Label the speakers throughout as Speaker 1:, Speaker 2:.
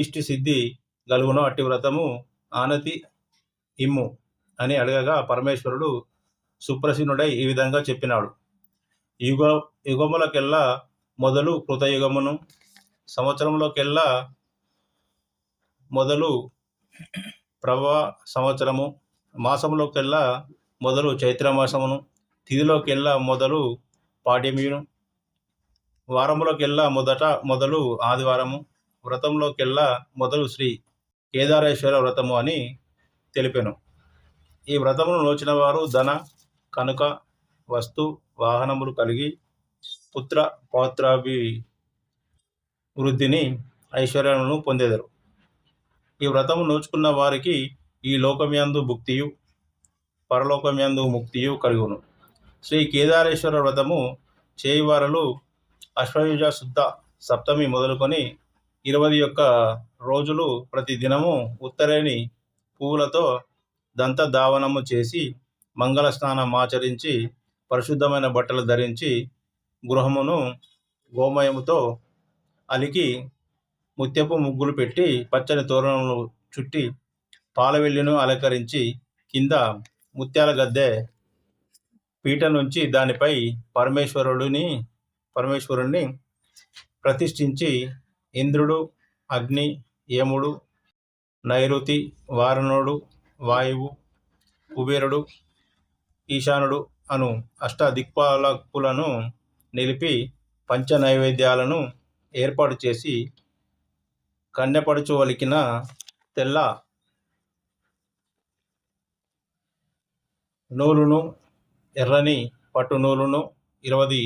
Speaker 1: ఇష్టి సిద్ధి గలుగును అట్టి వ్రతము ఆనతి ఇమ్ము అని అడగగా పరమేశ్వరుడు సుప్రసిన్నుడై ఈ విధంగా చెప్పినాడు. యుగ యుగములకెల్లా మొదలు కృతయుగమును సంవత్సరంలోకెల్లా మొదలు ప్రభా సంవత్సరము మాసంలోకెల్లా మొదలు చైత్రమాసమును తిథిలోకెల్లా మొదలు పాడ్యమియును వారంలోకెల్లా మొదట మొదలు ఆదివారము వ్రతంలోకెల్లా మొదలు శ్రీ కేదారేశ్వర వ్రతము అని తెలిపెను. ఈ వ్రతమును నోచిన వారు ధన కనుక వస్తు వాహనములు కలిగి పుత్ర పౌత్రాభి వృద్ధిని ఐశ్వర్యమును పొందేదారు. ఈ వ్రతము నోచుకున్న వారికి ఈ లోకమ్యందు భుక్తియు పరలోకమ్యందు ముక్తియు కలుగును. శ్రీ కేదారేశ్వర వ్రతము చేయువారలు అశ్వయుజ శుద్ధ సప్తమి మొదలుకొని ఇరవై ఒక్క రోజులు ప్రతి దినము ఉత్తరేణి పువ్వులతో దంత దావనము చేసి మంగళ స్నానం ఆచరించి పరిశుద్ధమైన బట్టలు ధరించి గృహమును గోమయముతో అలికి ముత్యపు ముగ్గులు పెట్టి పచ్చని తోరణములు చుట్టి పాలవెల్లిను అలంకరించి కింద ముత్యాల గద్దె పీట నుంచి దానిపై పరమేశ్వరుడిని పరమేశ్వరుణ్ణి ప్రతిష్ఠించి ఇంద్రుడు అగ్ని యముడు నైరుతి వారణుడు వాయువు కుబేరుడు ఈశానుడు అను అష్ట దిక్పాలకులను నిలిపి పంచ నైవేద్యాలను ఏర్పాటు చేసి కన్నెపడుచు వలికిన తెల్ల నూలును ఎర్రని పట్టు నూలును ఇరవది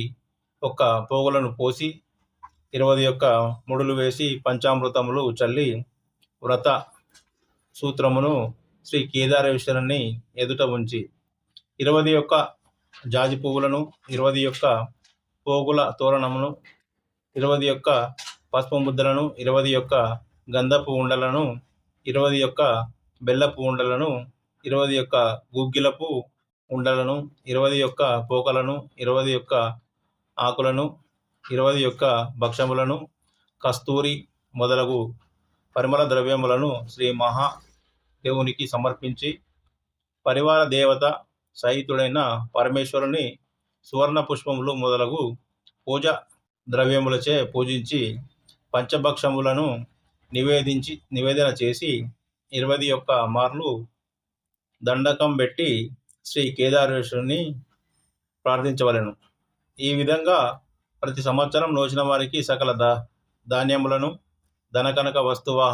Speaker 1: ఒక్క పోగులను పోసి ఇరవై ఒక్క ముడులు వేసి పంచామృతములు చల్లి వ్రత సూత్రమును శ్రీ కేదారేశ్వరుని ఎదుట ఉంచి ఇరవై యొక్క జాజి పువ్వులను ఇరవై ఒక్క పోగుల తోరణమును ఇరవై ఒక్క పసుపు ముద్దలను ఇరవై యొక్క గంధపు ఉండలను ఇరవై ఒక్క బెల్లపు ఉండలను ఇరవై యొక్క గుగ్గిలపు ఉండలను ఇరవై యొక్క పోకలను ఇరవై ఒక్క ఆకులను ఇరవై యొక్క భక్షములను కస్తూరి మొదలగు పరిమళ ద్రవ్యములను శ్రీ మహా దేవునికి సమర్పించి పరివార దేవత సహితుడైన పరమేశ్వరుని సువర్ణ పుష్పములు మొదలగు పూజ ద్రవ్యములచే పూజించి పంచభక్షములను నివేదించి నివేదన చేసి ఇరవై ఒక్క మార్లు దండకం పెట్టి శ్రీ కేదారేశ్వరుని ప్రార్థించవలెను. ఈ విధంగా ప్రతి సంవత్సరం నోచిన వారికి సకల దా ధాన్యములను ధనకనక వస్తువ